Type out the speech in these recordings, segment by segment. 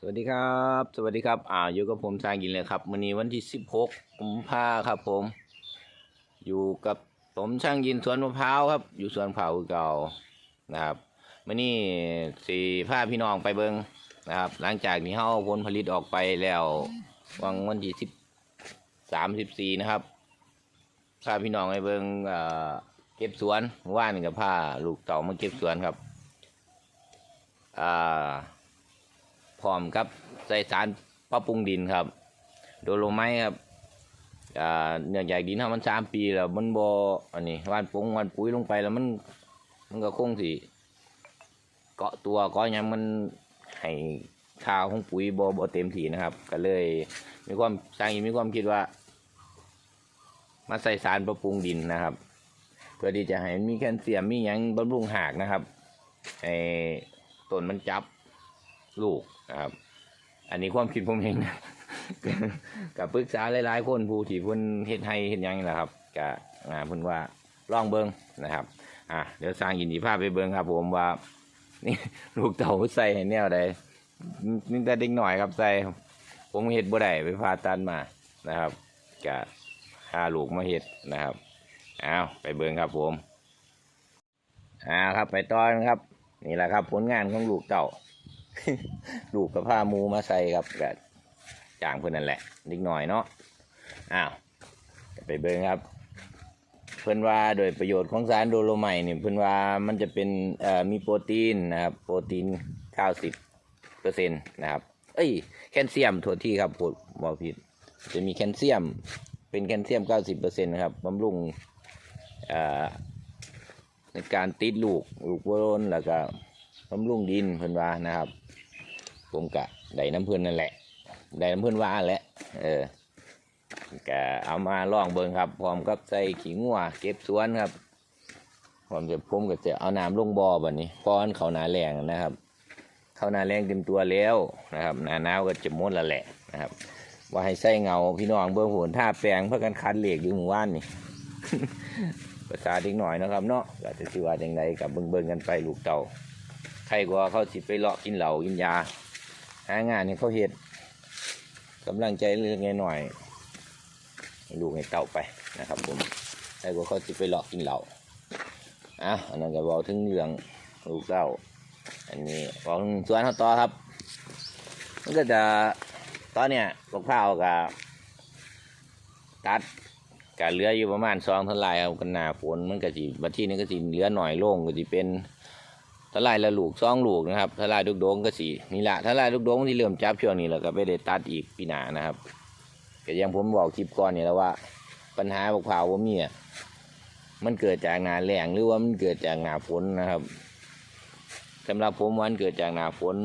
สวัสดีครับ สวัสดีครับ อ่าอยู่กับผมสร้างยินเลยครับวันนี้วันที่สิบหกกุมภาครับผม อยู่กับผมช่างยินสวนมะพร้าวครับ อยู่สวนเผาเก่านะครับวันนี้สี่พาพี่น้องไปเบิงนะครับ หลังจากที่เฮาผลผลิตออกไปแล้ววันวันที่สิบสามสิบสี่นะครับพาพี่น้องไปเบิงเอ่อเก็บสวนว่านกับพาลูกเต่ามาเก็บสวนครับอ่า ร้อมกับใส่สารปรับปรุงดินครับ โดโลไม้ครับอ่าเนื่องจากดินทำมันสามปีแล้วมันบอันนี้วานปรุงวานปุ๋ยลงไปแล้วมัน มันก็คงสิเกาะตัวเก็ยังมันให้ข้าวของปุ๋ยบบ่เต็มที่นะครับ ก็เลย มีความสร้างมีความคิดว่า มาใส่สารปรับปรุงดินนะครับ เพื่อที่จะให้มีแคลเซียมมีหยังบำรุงหากนะครับให้ต้นมันจับ ลูกนะครับ อันนี้ความคิดผมเองนะกับปรึกษาหลายๆ คนผู้ที่เพิ่นเฮ็ดให้เฮ็ดหยังนี่แหละครับก็อ่าเพิ่นว่าลองเบิ่งนะครับ อะเดี๋ยวสร้างยินดีภาพไปเบิ่งครับ ผมว่า นี่ลูกเต่าใส่ให้แนวใดนี่แต่เด็กหน่อยครับใส่ผมเฮ็ดบ่ได้ไปผ่าตัดมานะครับก็หาลูกมาเฮ็ดนะครับอ้าวไปเบิ่งครับผมอ้าวครับไปต่อนครับ นี่แหละครับ ผลงานของลูกเต่า ลูกกับผ้ามูมาใส่ครับกับจ่างเพื่อนนั่นแหละนิดหน่อยเนาะอ้าวไปเบิ่งครับเพื่อนว่าโดยประโยชน์ของสารโดโลไมต์เนี่ยเพื่อนว่ามันจะเป็นมีโปรตีนนะครับโปรตีนเก้าสิบเปอร์เซ็นต์นะครับ เอ้ยแคลเซียมโทษที่ครับพูดบอกผิด จะมีแคลเซียมเป็นแคลเซียมเก้าสิบเปอร์เซ็นต์นะครับบำรุงในการติดลูกลูกโวโรนแล้วก็ บำรุงดินเพื่อนว่านะครับ ผมกะได้น้ำเพื่อนนั่นแหละได้น้ำเพื่อนว่าแหละเออก็เอามาล่องเบิงครับพร้อมกับใส่ขี้งัวเก็บสวนครับพร้อมจะผมก็จะเอาน้ำลงบ่อแบบนี้ป้อนเขาหนาแรงนะครับ เขาหนาแรงเต็มตัวแล้วนะครับหนาหนาวก็จะมดละแหละนะครับ ว่าให้ใส่เงาพี่น้องเบิ่งโหนท่าแปลงเพื่อกันคัดเหล็กอยู่หมู่บ้านนี่ภาษาเด็กหน่อยนะครับเนาะก็จะสิว่าจังไดกับเบิ่งเบิ่งกันไปลูกเต่า ใครกว่าเขาสิไปเลาะกินเหล้ากินยา หางานนี่เขาเฮ็ดกำลังใจเล็กๆหน่อยลูกให้เต่าไปนะครับผมใครกว่าเขาสิไปเลาะกินเหล้าอะอันนั้นก็บอกถึงเรื่องลูกเต่าอันนี้บอกถึงสวนเขาต่อครับ มันก็จะตอนเนี้ยพวกข้าวกับตัดก็เหลืออยู่ประมาณสองเท่าไรครับกันหนาฝนมันก็สิบัดที่นี้ก็สิเหลือหน่อยโล่งก็สิเป็น เท่าไรละลูกสองลูกนะครับเท่าไรลูกโดงก็สินี่แหละเท่าไรลูกโดงที่เริ่มจับช่วงนี้แล้วก็ไปได้ตัดอีกปีหนานะครับก็อยังผมบอกคลิปก่อนนี่แล้วว่า ปัญหาพวกข้าวว่ามีอะมันเกิดจากหนแรงหรือว่ามันเกิดจากหนาฝนนะครับสำหรับผมวันเกิดจากหนาฝน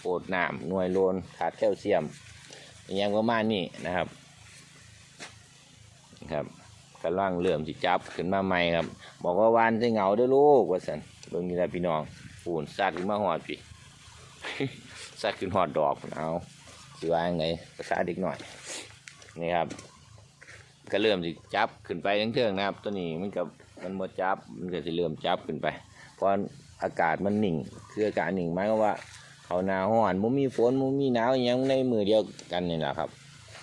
โปดหน้ำหน่วยโลนขาดแคลเซียมอย่างประมาณนี้นะครับครับกำลังเริ่มสิจับขึ้นมาใหม่ครับ บอกว่าวานใส่เหงาด้วยลูกว่าสันเบิ่งนี่แหละพี่น้อง ปูนสัดขึ้นมาหอดพี่สัดขึ้นหอดดอกเอาสิว่ายังไงภาษาเด็กหน่อยนี่ครับ ก็เริ่มสิจับขึ้นไปทั้งเทิงนะครับ ตัวนี้มันกับมันบ่จับมันก็สิเริ่มจับขึ้นไป เพราะอากาศมันนิ่ง คืออากาศนิ่งหมายความว่าเขาหนาวร้อนมันมีฝนมันมีหนาวอหยังในมือเดียวกันนี่แหละครับ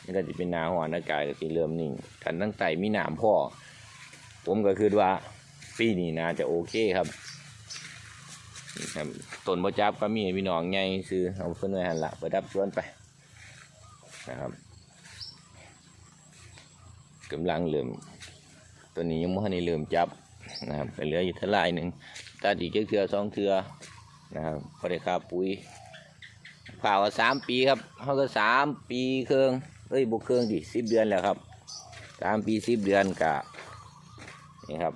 มันก็จะเป็นหนาหอนอากาศก็สิเริ่มนิ่งกันตั้งแต่มีหนามพ่อผมก็คือว่าปีนี้นาจะโอเคครับ นี่ครับต้นบ่จับก็มีให้พี่น้องใหญ่ซื้อเอาเพิ่นไว้หันละไปดับสวนไปนะครับกำลังเริ่มตัวนี้ยังไม่ทันได้เริ่มจับนะครับก็เหลืออยู่เท่าไรหนึ่งตัดอีกเทือสองเทือนะครับพอได้ค่าปุ๋ยข่าว่าสามปีครับเขาก็สามปีเครื่องเอ้ยบุกเครื่องดิสิบเดือนแล้วครับสามปีสิบเดือนกะนี่ครับ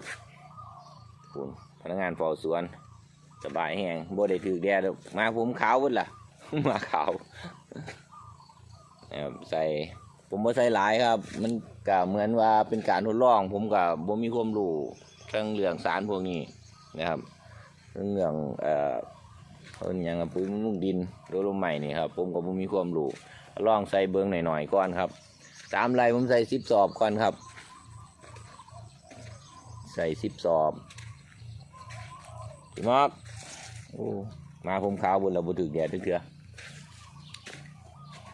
คุณพนักงานฝ้าสวน สบายแห้งบ่ได้ถือแดดมาผมขาวหมดล่ะ มาขาวใส่ผมบ่ใส่หลายครับ มันก็เหมือนว่าเป็นการทดลอง ผมก็บ่มีความรู้เรื่องเรื่องสารพวกนี้นะครับเรื่องเรื่องเอ่อเพิ่นหยังปุ๋ยบำรุงดินโดยลมใหม่นี่ครับ ผมก็บ่มีความรู้ลองใส่เบิ้งหน่อยๆก่อนครับสามไรผมใส่สิบสอบก่อนครับ ใส่สิบสอบ พี่มอกโอ้มาผมขาวบนเราบุถึกแดดเถื่อ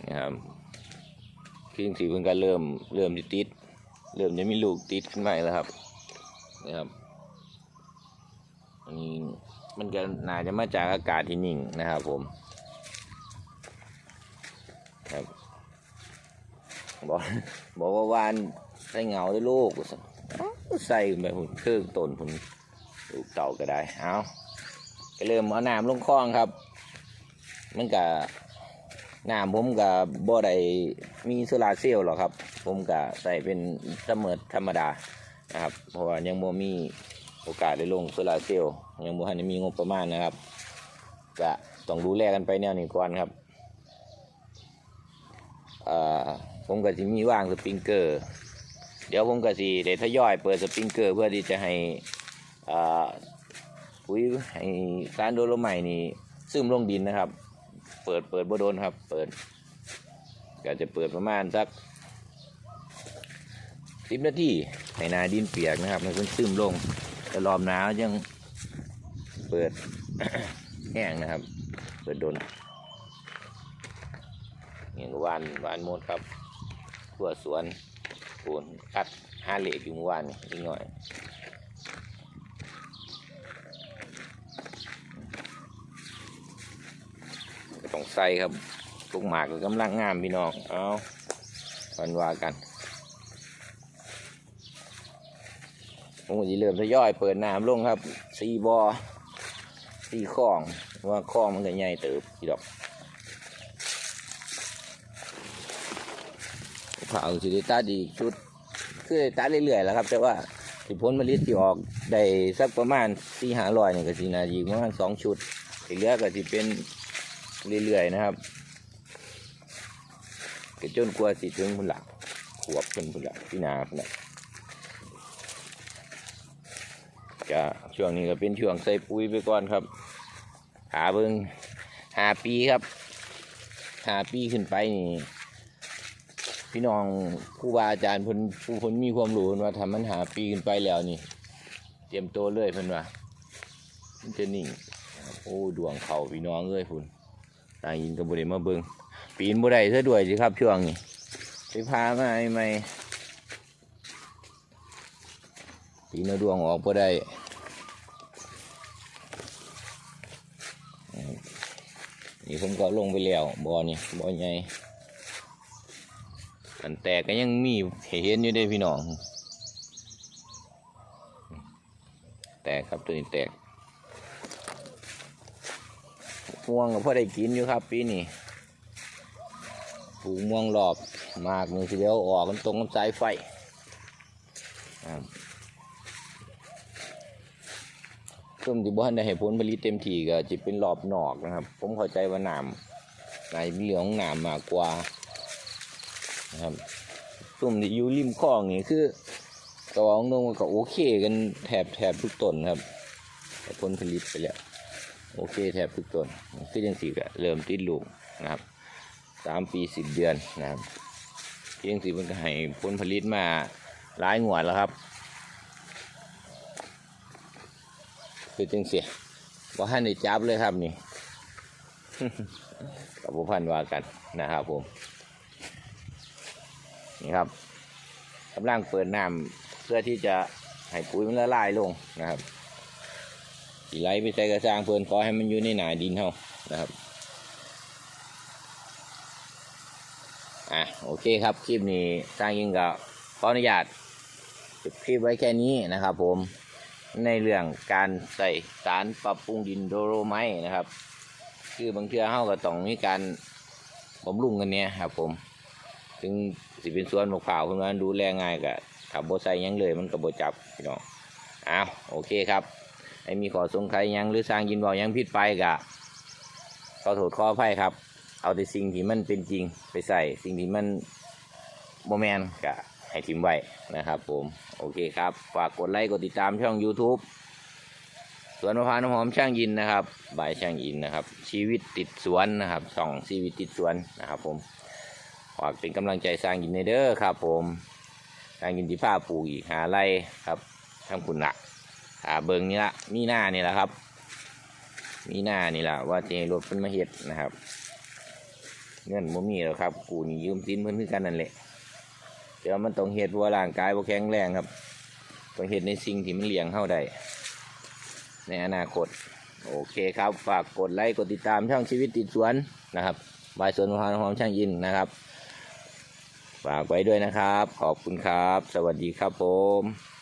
นะครับคือจังสีเพิ่นก็เริ่มเริ่มสิติด เริ่มจะมีลูกติดขึ้นมาแล้วครับนะครับอันนี้มันก็น่าจะมาจากอากาศที่นิ่งนะครับผมครับบอกบอกว่าวานใส่เหงาด้วยลูกใส่แบบหุ่นเครื่องต้นหุ่น ลูกเต่าก็ได้เอาก็เริ่มเอาน้ำลงคลองครับ มันก็น้ำผมกับบ่ได้มีโซลาเซลล์หรอกครับ ผมก็ใส่เป็นเสมอธรรมดานะครับ เพราะว่ายังบ่มีโอกาสได้ลงโซลาเซลล์ยังบ่ทันได้มีงบประมาณนะครับก็ต้องดูแลกันไปแนวนี้ก่อนครับผมก็จะมีว่างสปริงเกอร์ เดี๋ยวผมก็สิได้ทยอยเปิดสปริงเกอร์เพื่อที่จะให้ ปุ๋ยให้สารโดโลไมต์นี่ซึมลงดินนะครับ เปิดเปิดบ่โดนครับ เปิดก็จะเปิดประมาณสักสิบนาทีให้นาดินเปียกนะครับมันซึมลงแต่รอบหนาวยังเปิดแห้งนะครับ เปิดโดนนี่ก็หวานวานหมดครับทั่วสวนปูนคัดห้าเหล็กอยู่เมื่อวานนี่นิดหน่อย ก็ต้องใส่ครับลูกหมากก็กำลังงามพี่น้องเอาวันว่ากันผมก็จะเริ่มทยอยเปิดน้ำลงครับสี่บอสี่คลองว่าคลองมันก็ใหญ่เติบพี่ดอกผ่าสิได้ตัดอีกชุดคือได้ตัดเรื่อยๆแล้วครับ แต่ว่าที่ผลผลิตที่ออกได้สักประมาณสี่หาร้อยเนี่ยก็สีนาดีประมาณสองชุดอีกเหลือก็จะเป็น เรื่อยๆนะครับก็จนกว่าสิถึงพุ่นหลักขวบเป็นพุ่นหลักพี่นาพุ่นหลักก็ช่วงนี้ก็เป็นช่วงใส่ปุ๋ยไปก่อนครับ หาเบิงหาปีครับ หาปีขึ้นไปนี่พี่น้องครูบาอาจารย์พนผู้พนมีความรู้เพิ่นว่าทำมันหาปีขึ้นไปแล้วนี่ เตรียมตัวเลยเพิ่นว่ามันจะนิ่งโอ้ดวงเขาพี่น้องเอ้ยพุ่น ตางยินกับบริมาเบิงปีนบ่ได้ซะด้วยสิครับช่วงนี้ไปพามาไอ้ไม่ปีนเอาดวงออกบ่ได้นี่ผมก็ลงไปแล้วบ่อนี่บ่อใหญ่อันแตกก็ยังมีให้เห็นอยู่เด้พี่น้อง แตกครับตัวนี้แตก ม่วงก็พอได้กินอยู่ครับ ปีนี้ปลูกม่วงรอบมากมือทีเดียวออกมันตรงกับสายไฟครับช่วงที่บ้านได้ให้ผลผลิตเต็มที่ก็จะเป็นรอบนอกนะครับ ผมเข้าใจว่าน้ำในมีเหลืองหน้ำมากกว่านะครับช่วงที่อยู่ริมคลองนี่คือตัวของนงก็โอเคกันแถบแถบทุกต้นครับผลผลิตไปแล้ว โอเคแทบทุกต้นคือยังสี่ก็เริ่มติดลูกนะครับสามปีสิบเดือนนะครับยังสี่มันก็ให้ผลผลิตมาหลายงวดแล้วครับคือจังเสียว่าให้ในจับเลยครับนี่กับผู้พันว่ากันนะครับผมนี่ครับกำลังเปิดน้ำเพื่อที่จะให้ปุ๋ยมันละลายลงนะครับ สีไหลไปใส่กระซางเพื่อนขอให้มันอยู่ในหนาดินเท่านะครับอะโอเคครับคลิปนี้สร้างยิงกับขออนุญาตจบคลิปไว้แค่นี้นะครับ ผมในเรื่องการใส่สารปรับปรุงดินโดโรไมต์นะครับ คือบางเทื่อเฮาก็ต้องมีการบำรุงกันเนี่ยครับ ผม ถึงสิเป็นสวนมะพร้าวคุณว่าดูแลง่ายกับขับโบใส่หยังเลยมันก็บ่จับพี่น้องอ้าวโอเคครับ ไอ้มีขอสงใครยังหรือสร้างยินบอกยังผิดไปกะขอโทษขออภัยครับ เอาแต่สิ่งที่มันเป็นจริงไปใส่สิ่งที่มันโมแมนกะให้ทิมไว้นะครับผม โอเคครับ ฝากกดไลค์กดติดตามช่อง YouTube สวนมะพร้าวน้ำหอมช่างยินนะครับ บายช่างยินนะครับ ชีวิตติดสวนนะครับสองชีวิตติดสวนนะครับผมฝากเป็นกำลังใจสร้างยินในเด้อครับ ผมสร้างยินที่ผ้าปลูกอีกหาไรครับทำคุณหนัก อาเบิงนี่ละมีหน้านี่แหละครับ มีหน้านี่แหละว่าเจรถเป็นมาเห็ดนะครับเงินบ่มีหรอกครับ กูนี่ยืมสินเพิ่นคือกันนั่นแหละแต่ว่ามันต้องเฮ็ดเพราะว่าร่างกายบ่แข็งแรงครับต้องเฮ็ดในสิ่งที่มันเลี้ยงเฮาได้ในอนาคต โอเคครับ ฝากกดไลค์กดติดตามช่องชีวิตติดสวนนะครับบายสวนพร้านหอมช่างยินนะครับ ฝากไว้ด้วยนะครับ ขอบคุณครับ สวัสดีครับผม